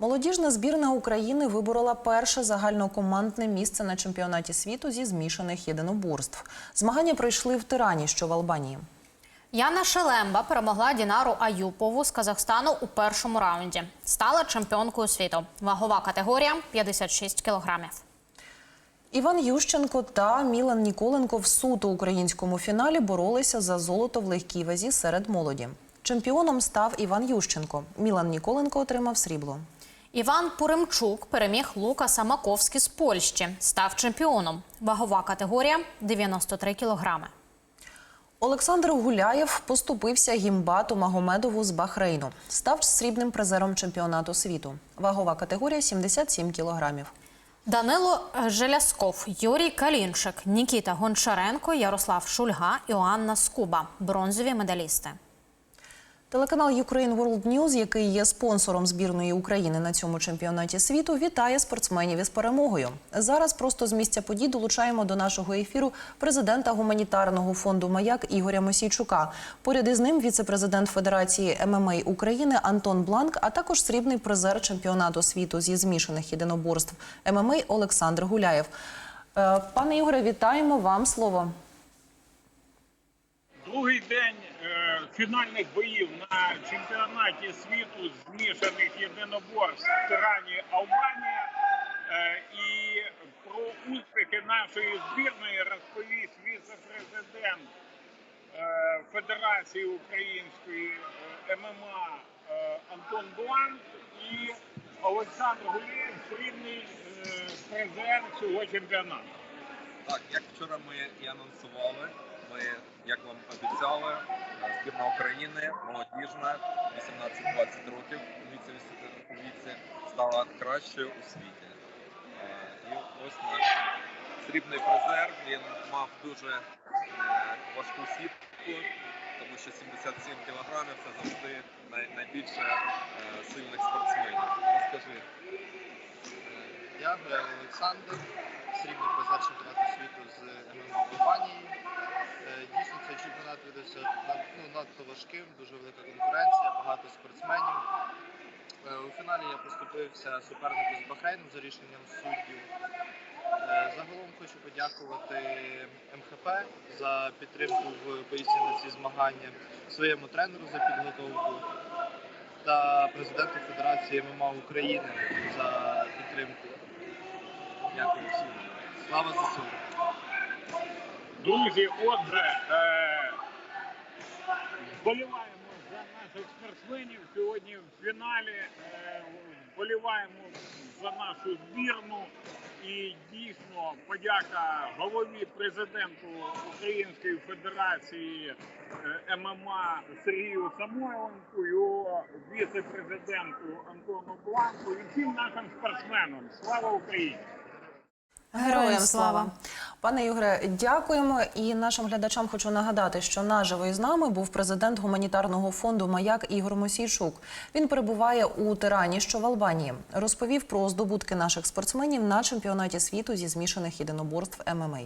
Молодіжна збірна України виборола перше загальнокомандне місце на чемпіонаті світу зі змішаних єдиноборств. Змагання пройшли в Тирані, що в Албанії. Яна Шелемба перемогла Дінару Аюпову з Казахстану у першому раунді. Стала чемпіонкою світу. Вагова категорія 56 кілограмів. Іван Ющенко та Мілан Ніколенко в суто українському фіналі боролися за золото в легкій вазі серед молоді. Чемпіоном став Іван Ющенко. Мілан Ніколенко отримав срібло. Іван Пуримчук переміг Лукаса Маковський з Польщі. Став чемпіоном. Вагова категорія 93 кілограми. Олександр Гуляєв поступився гімбату Магомедову з Бахрейну. Став срібним призером чемпіонату світу. Вагова категорія 77 кілограмів. Данило Желясков, Юрій Калінчик, Нікіта Гончаренко, Ярослав Шульга, Іоанна Скуба бронзові медалісти. Телеканал Ukraine World News, який є спонсором збірної України на цьому чемпіонаті світу, вітає спортсменів із перемогою. Зараз просто з місця подій долучаємо до нашого ефіру президента гуманітарного фонду Маяк Ігоря Мосійчука. Поряд із ним віце-президент Федерації ММА України Антон Бланк, а також срібний призер чемпіонату світу зі змішаних єдиноборств ММА Олександр Гуляєв. Е, Пане Ігоре, вітаємо вам слово. Другий день фінальних боїв на чемпіонаті світу змішаних єдиноборств в Тирані Албанія. Е, і про успіхи нашої збірної розповість віце-президент е, Федерації Української е, ММА Антон Бланк і Олександр Гулєв, срібний призер цього чемпіонату. Так, як вчора ми і анонсували, ми, як вам обіцяли, збірна України, молодіжна, 18-20 років у віці, стала кращою у світі. Е, І ось наш срібний призер, він мав дуже е, важку сітку, тому що 77 кілограмів це завжди най- найбільше е, сильних спортсменів. Розкажи. Я Олександр, срібний призер чемпіонату світу з ММА Албанії. Над- ну, важким, дуже велика конкуренція, багато спортсменів. Е, У фіналі я поступився супернику з Бахрейном за рішенням суддів. Е, Загалом хочу подякувати МХП за підтримку в поїздці на ці змагання, своєму тренеру за підготовку та президенту Федерації ММА України за підтримку. Дякую всім. Слава ЗСУ! Друзі, отже, вболіваємо за наших спортсменів сьогодні в фіналі. Е, вболіваємо за нашу збірну. І дійсно подяка голові президенту Української Федерації е, ММА Сергію Самойленку, його віце-президенту Антону Бланку і всім нашим спортсменам. Слава Україні! Героям слава, пане Ігоре, дякуємо. І нашим глядачам хочу нагадати, що наживо із нами був президент гуманітарного фонду Маяк Ігор Мосійчук. Він перебуває у Тирані, що в Албанії. Розповів про здобутки наших спортсменів на чемпіонаті світу зі змішаних єдиноборств ММА.